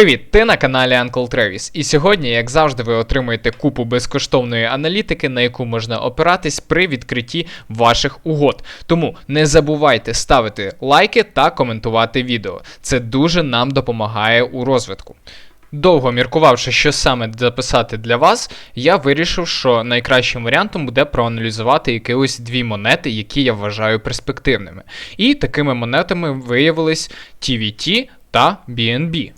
Привіт! Ти на каналі Uncle Travis. І сьогодні, як завжди, ви отримуєте купу безкоштовної аналітики, на яку можна опиратись при відкритті ваших угод. Тому не забувайте ставити лайки та коментувати відео. Це дуже нам допомагає у розвитку. Довго міркувавши, що саме записати для вас, я вирішив, що найкращим варіантом буде проаналізувати якихось дві монети, які я вважаю перспективними. І такими монетами виявились TVT та BNB.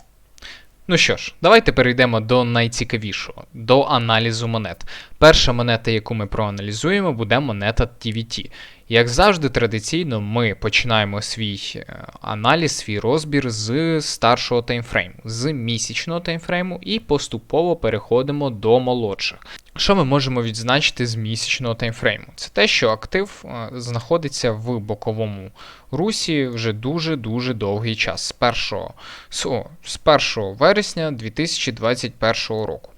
Ну що ж, давайте перейдемо до найцікавішого, до аналізу монет. Перша монета, яку ми проаналізуємо, буде монета TVT. Як завжди, традиційно ми починаємо свій е, аналіз, свій розбір з старшого таймфрейму, з місячного таймфрейму, і поступово переходимо до молодших. Що ми можемо відзначити з місячного таймфрейму? Це те, що актив е, знаходиться в боковому русі вже дуже-дуже довгий час, з 1, о, з 1 вересня 2021 року.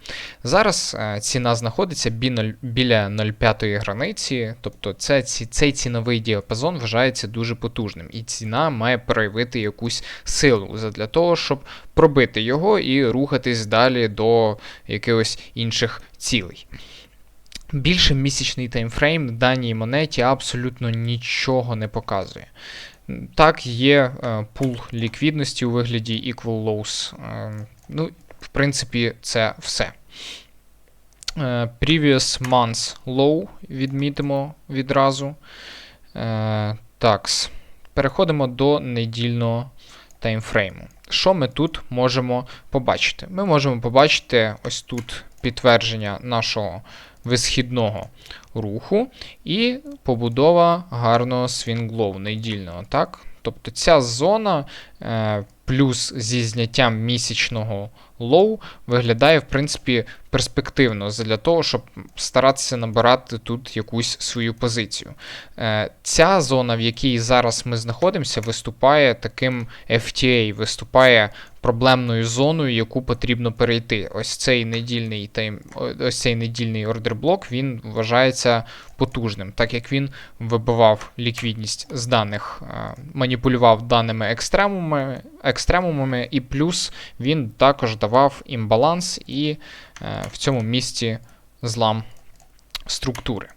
Зараз е, ціна знаходиться біля 0,5 границі, тобто це, цей ціновий діапазон вважається дуже потужним, і ціна має проявити якусь силу для того, щоб пробити його і рухатись далі до якихось інших цілей. Більше місячний таймфрейм даній монеті абсолютно нічого не показує. Так, є е, пул ліквідності у вигляді equal lows. Е, ну, в принципі, це все. Е, previous months low відмітимо відразу. Е, такс. Переходимо до недільного таймфрейму. Що ми тут можемо побачити? Ми можемо побачити ось тут підтвердження нашого висхідного руху і побудова гарного свінглоу недільного. так? Тобто ця зона е, плюс зі зняттям місячного лоу виглядає, в принципі, перспективно для того, щоб старатися набирати тут якусь свою позицію. Е, ця зона, в якій зараз ми знаходимося, виступає таким FTA, виступає проблемною зоною, яку потрібно перейти. Ось цей недільний тайм, ось цей недільний ордерблок він вважається потужним, так як він вибивав ліквідність з даних, е, маніпулював даними екстремумами, екстремумами, і плюс він також давав імбаланс і е, в цьому місці злам структури.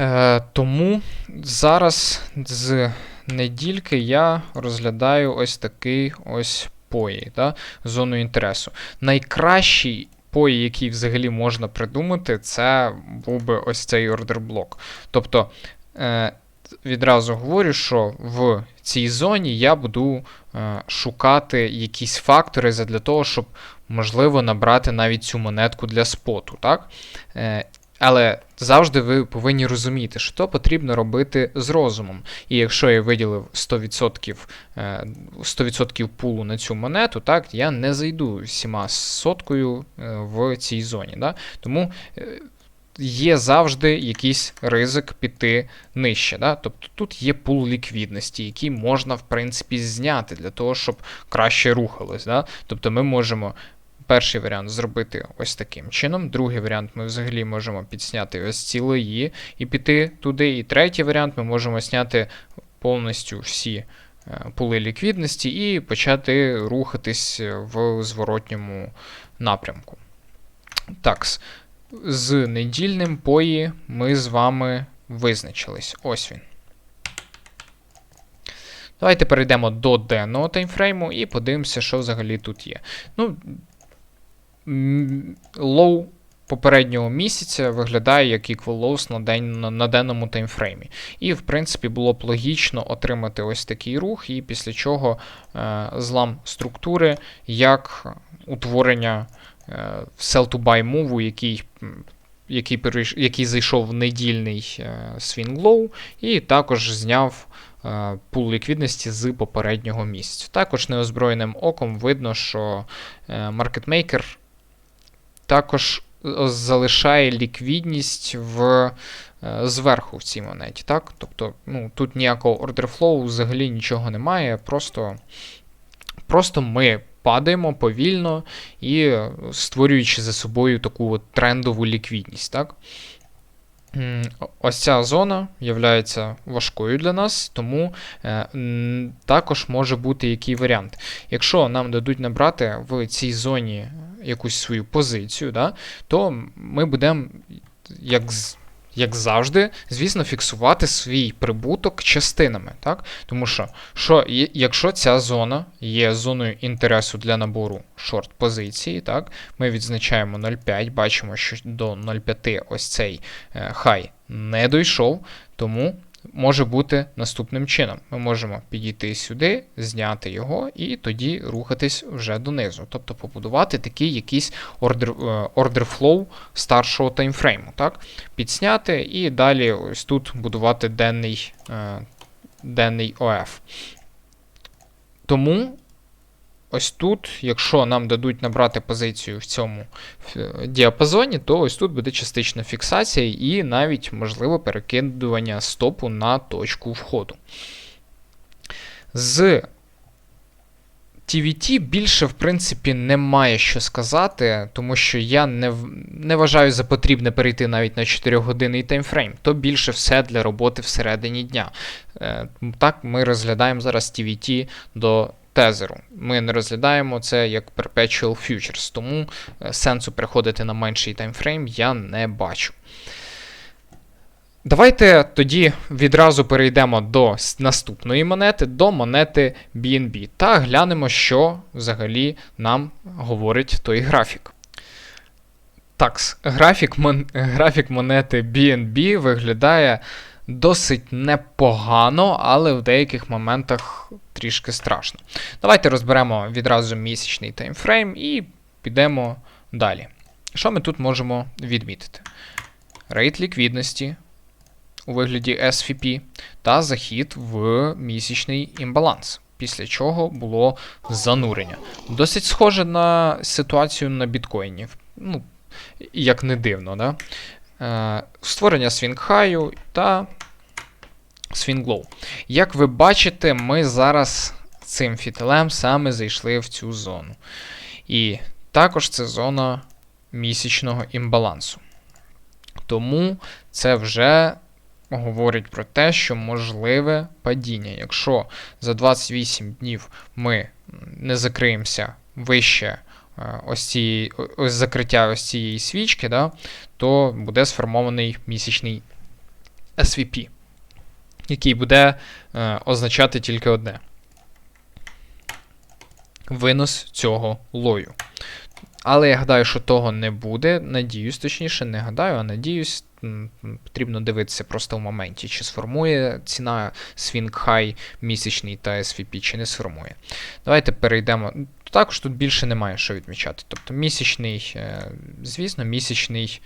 Е, тому зараз з недільки я розглядаю ось такий ось пої, да, зону інтересу. Найкращий пої, який взагалі можна придумати, це був би ось цей ордерблок. Тобто. Відразу говорю, що в цій зоні я буду е, шукати якісь фактори для того, щоб, можливо, набрати навіть цю монетку для споту. Так? Е, але завжди ви повинні розуміти, що потрібно робити з розумом. І якщо я виділив 100% 100% е, пулу на цю монету, так, я не зайду всіма соткою в цій зоні. Да? Тому є завжди якийсь ризик піти нижче. Да? Тобто тут є пул ліквідності, який можна, в принципі, зняти для того, щоб краще рухалось. Да? Тобто ми можемо перший варіант зробити ось таким чином. Другий варіант ми взагалі можемо підсняти ось ці лої і піти туди. І третій варіант ми можемо зняти повністю всі е, пули ліквідності і почати рухатись в зворотньому напрямку. Так, з недільним пої ми з вами визначились. Ось він. Давайте перейдемо до денного таймфрейму і подивимося, що взагалі тут є. Ну, лоу попереднього місяця виглядає як equal lows на день, на, денному таймфреймі. І, в принципі, було б логічно отримати ось такий рух, і після чого е, злам структури як утворення sell-to-buy мову, який. Який перейш... який зайшов в недільний е, свінглоу, і також зняв е, пул ліквідності з попереднього місяця. Також неозброєним оком видно, що е, маркетмейкер також е, залишає ліквідність в, е, зверху в цій монеті. так? Тобто ну, тут ніякого ордерфлоу взагалі нічого немає. Просто, Просто ми. Падаємо повільно і створюючи за собою таку от трендову ліквідність. так? Ось ця зона є важкою для нас, тому е, також може бути який варіант. Якщо нам дадуть набрати в цій зоні якусь свою позицію, да, то ми будемо, як, як завжди, звісно, фіксувати свій прибуток частинами. Так? Тому що, що якщо ця зона є зоною інтересу для набору шорт-позиції, так, ми відзначаємо 0,5, бачимо, що до 0,5 ось цей е, хай не дійшов, тому може бути наступним чином. Ми можемо підійти сюди, зняти його і тоді рухатись вже донизу. Тобто побудувати такий якийсь ордер, е, order flow старшого таймфрейму. Так? Підсняти і далі ось тут будувати денний, е, денний ОФ. Тому ось тут, якщо нам дадуть набрати позицію в цьому е, діапазоні, то ось тут буде частична фіксація і навіть можливо перекидування стопу на точку входу. З TVT більше, в принципі, немає що сказати, тому що я не, не вважаю за потрібне перейти навіть на 4-годинний таймфрейм. То більше все для роботи всередині дня. Е, Так, ми розглядаємо зараз TVT до тезеру. Ми не розглядаємо це як Perpetual Futures, тому е, сенсу переходити на менший таймфрейм я не бачу. Давайте тоді відразу перейдемо до наступної монети, до монети BNB, та глянемо, що взагалі нам говорить той графік. Так, графік, мон... графік монети BNB виглядає досить непогано, але в деяких моментах трішки страшно. Давайте розберемо відразу місячний таймфрейм і підемо далі. Що ми тут можемо відмітити? Рейт ліквідності у вигляді SVP та захід в місячний імбаланс. Після чого було занурення. Досить схоже на ситуацію на біткоїні. Ну, як не дивно, да? Е, створення свінгхаю та свінглоу. Як ви бачите, ми зараз цим фітилем саме зайшли в цю зону. І також це зона місячного імбалансу. Тому це вже говорить про те, що можливе падіння. Якщо за 28 днів ми не закриємося вище е, ось цієї, ось закриття ось цієї свічки, да, то буде сформований місячний SVP, який буде е, означати тільки одне: винос цього лою. Але я гадаю, що того не буде. Надіюсь, точніше, не гадаю, а надіюсь, потрібно дивитися просто в моменті, чи сформує ціна High місячний та SVP, чи не сформує. Давайте перейдемо. Також тут більше немає що відмічати. Тобто місячний, е, звісно, місячний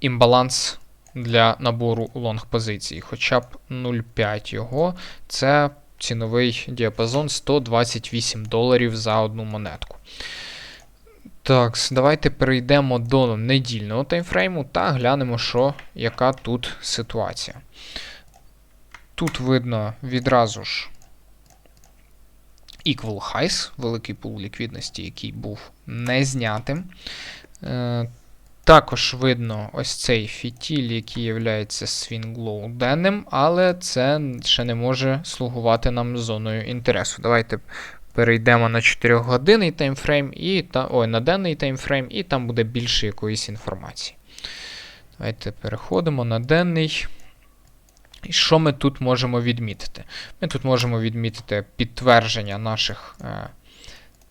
імбаланс для набору лонг позицій, хоча б 0,5 його. Це ціновий діапазон 128 доларів за одну монетку. Так, давайте перейдемо до недільного таймфрейму та глянемо, що, яка тут ситуація. Тут видно відразу ж equal highs, великий пул ліквідності, який був не знятим. Також видно ось цей фітіль, який є swing low денним, але це ще не може слугувати нам зоною інтересу. Давайте перейдемо на 4-годинний таймфрейм, і та, ой, на денний таймфрейм, і там буде більше якоїсь інформації. Давайте переходимо на денний. І що ми тут можемо відмітити? Ми тут можемо відмітити підтвердження наших, е,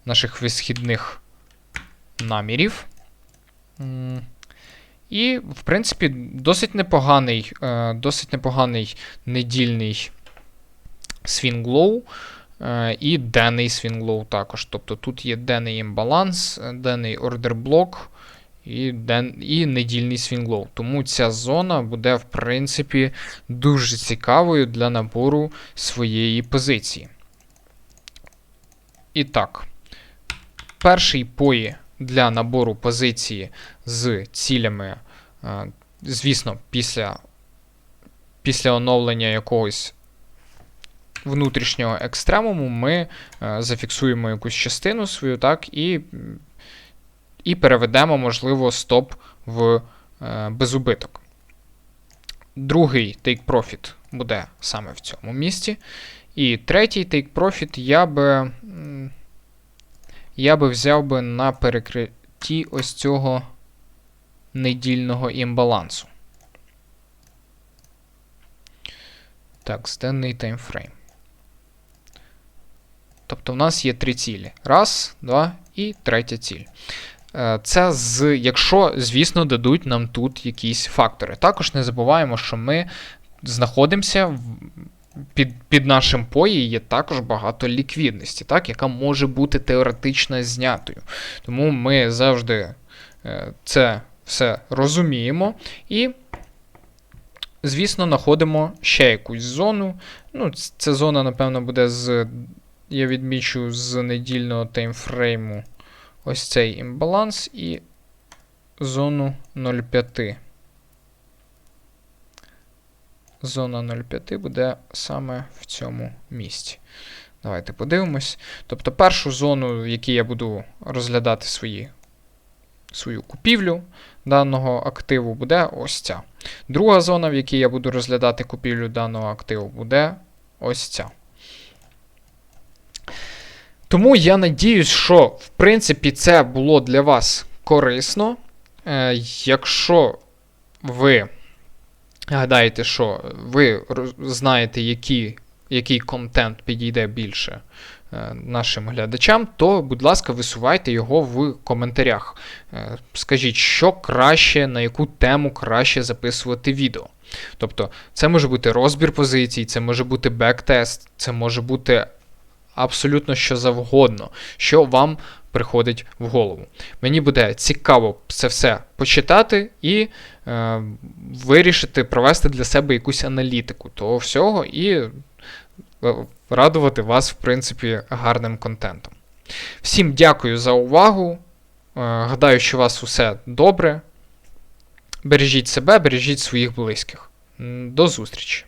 наших висхідних намірів. І, в принципі, досить непоганий, е, досить непоганий недільний свінглоу. Е, І денний свінглоу також. Тобто тут є денний імбаланс, денний ордерблок і, ден... і недільний свінглоу. Тому ця зона буде, в принципі, дуже цікавою для набору своєї позиції. І так, перший пої для набору позиції з цілями, е, звісно, після, після оновлення якогось внутрішнього екстремуму ми е, зафіксуємо якусь частину свою, так, і, і переведемо, можливо, стоп в е, без убиток. Другий take profit буде саме в цьому місці. І третій take profit я би, я би взяв би на перекритті ось цього недільного імбалансу. Так, денний таймфрейм. Тобто в нас є три цілі. Раз, два і третя ціль. Е, Це з, якщо, звісно, дадуть нам тут якісь фактори. Також не забуваємо, що ми знаходимося в- під, під нашим пої є також багато ліквідності, так, яка може бути теоретично знятою. Тому ми завжди е, це все розуміємо і, звісно, знаходимо ще якусь зону. Ну, ця зона, напевно, буде з. Я відмічу з недільного таймфрейму ось цей імбаланс і зону 0,5. Зона 0,5 буде саме в цьому місці. Давайте подивимось. Тобто першу зону, в якій я буду розглядати свої, свою купівлю даного активу, буде ось ця. Друга зона, в якій я буду розглядати купівлю даного активу, буде ось ця. Тому я надіюсь, що в принципі це було для вас корисно. Е, якщо ви гадаєте, що ви знаєте, які, який контент підійде більше е, нашим глядачам, то, будь ласка, висувайте його в коментарях. Е, Скажіть, що краще, на яку тему краще записувати відео. Тобто, це може бути розбір позицій, це може бути бектест, це може бути абсолютно що завгодно, що вам приходить в голову. Мені буде цікаво це все почитати і е, вирішити провести для себе якусь аналітику того всього і е, радувати вас, в принципі, гарним контентом. Всім дякую за увагу. Е, гадаю, що у вас усе добре. Бережіть себе, бережіть своїх близьких. До зустрічі!